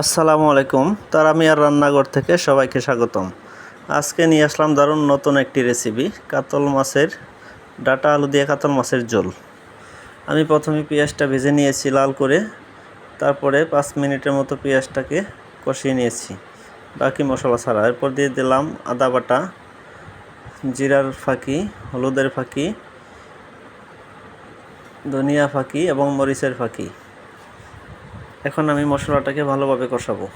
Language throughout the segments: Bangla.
আসসালামু আলাইকুম, তারামিয়ার রান্নাঘর থেকে সবাইকে স্বাগতম। আজকে নিয়ে আসলাম দারুণ নতুন একটি রেসিপি কাতল মাছের ডাটা আলু দিয়ে কাতল মাছের ঝোল। আমি প্রথমে পেঁয়াজটা ভেজে নিয়েছি লাল করে, তারপরে পাঁচ মিনিটের মতো পেঁয়াজটাকে কষিয়ে নিয়েছি, বাকি মশলা ছাড়া। এরপর দিয়ে দিলাম আদা বাটা, জিরার ফাঁকি, হলুদের ফাঁকি, ধনিয়া ফাঁকি এবং মরিচের ফাঁকি। এখন আমি মশলাটাকে ভালোভাবে কষাবো।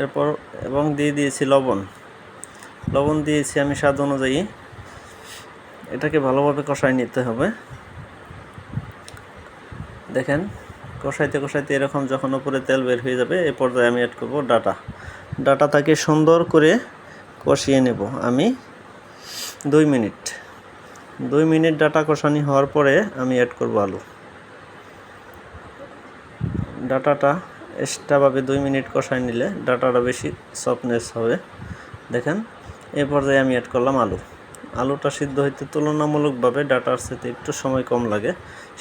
এরপর এবং দিয়ে দিয়েছি লবণ। লবণ দিয়েছি আমি স্বাদ অনুযায়ী। এটাকে ভালোভাবে কষাই নিতে হবে। দেখেন, কষাইতে কষাইতে এরকম যখন উপরে তেল বের হয়ে যাবে এই পর্যায়ে আমি অ্যাড করব ডাটা। ডাটাটাকে সুন্দর করে কষিয়ে নেব আমি দুই মিনিট। দুই মিনিট ডাটা কষানি হওয়ার পরে আমি অ্যাড করব আলু। ডাটাটা এক্সট্রাভাবে দুই মিনিট কষায় নিলে ডাটাটা বেশি সফটনেস হবে। দেখেন, এ পর্যায়ে আমি অ্যাড করলাম আলু। আলুটা সিদ্ধ হইতে তুলনামূলকভাবে ডাটার সাথে একটু সময় কম লাগে,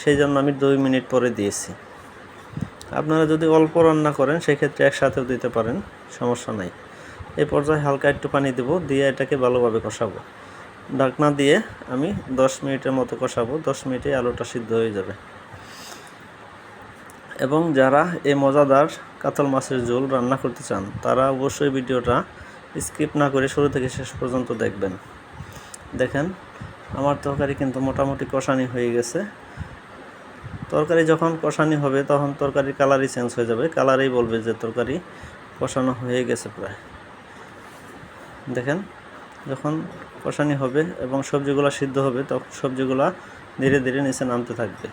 সেই জন্য আমি দুই মিনিট পরে দিয়েছি। আপনারা যদি অল্প রান্না করেন, সেক্ষেত্রে একসাথেও দিতে পারেন, সমস্যা নাই। এই পর্যায়ে হালকা একটু পানি দেবো, দিয়ে এটাকে ভালোভাবে কষাবো। ঢাকনা দিয়ে আমি দশ মিনিটের মতো কষাবো, দশ মিনিটে আলুটা সিদ্ধ হয়ে যাবে। এবং যারা এই মজাদার কাতল মাছের ঝোল রান্না করতে চান, তারা অবশ্যই ভিডিওটা স্কিপ না করে শুরু থেকে শেষ পর্যন্ত দেখবেন। দেখেন, আমার তরকারি কিন্তু মোটামুটি কষানি হয়ে গেছে। তরকারি যখন কষানি হবে, তখন তরকারির কালারই চেঞ্জ হয়ে যাবে। কালারেই বলবে যে তরকারি কষানো হয়ে গেছে প্রায়। দেখেন, যখন কষানি হবে এবং সবজিগুলো সিদ্ধ হবে, তখন সবজিগুলো ধীরে ধীরে নিচে নামতে থাকবে।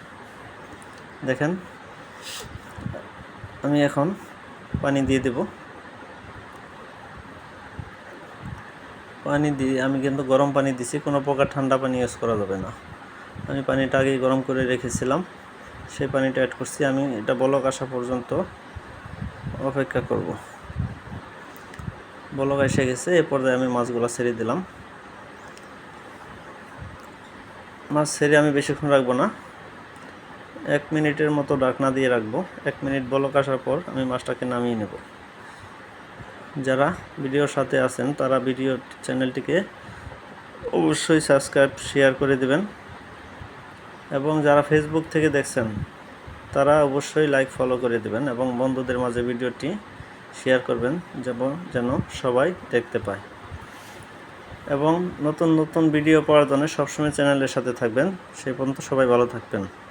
দেখেন আমি এখন পানি দিয়ে দেব। পানি দিয়ে আমি কিন্তু গরম পানি দিছি, কোনো প্রকার ঠান্ডা পানি ইউজ করা যাবে না। আমি পানিটা আগে গরম করে রেখেছিলাম, সেই পানিটা অ্যাড করছি। আমি এটা বলক আসা পর্যন্ত অপেক্ষা করব। বলক এসে গেছে, এ পর্যায়ে আমি মাছগুলো ছেড়ে দিলাম। মাছ ছেড়ে আমি বেশিক্ষণ রাখব না। এক মিনিটের মতো ডাকনা দিয়ে রাখব। এক মিনিট বলক আসার পর আমি মাছটাকে নামিয়ে নেব। যারা ভিডিওর সাথে আছেন, তারা ভিডিও চ্যানেলটিকে অবশ্যই সাবস্ক্রাইব, শেয়ার করে দেবেন। এবং যারা ফেসবুক থেকে দেখছেন, তারা অবশ্যই লাইক ফলো করে দেবেন এবং বন্ধুদের মাঝে ভিডিওটি শেয়ার করবেন, যেমন, যেন সবাই দেখতে পায়। এবং নতুন নতুন ভিডিও পাওয়ার জন্য সবসময় চ্যানেলের সাথে থাকবেন। সেই পর্যন্ত সবাই ভালো থাকবেন।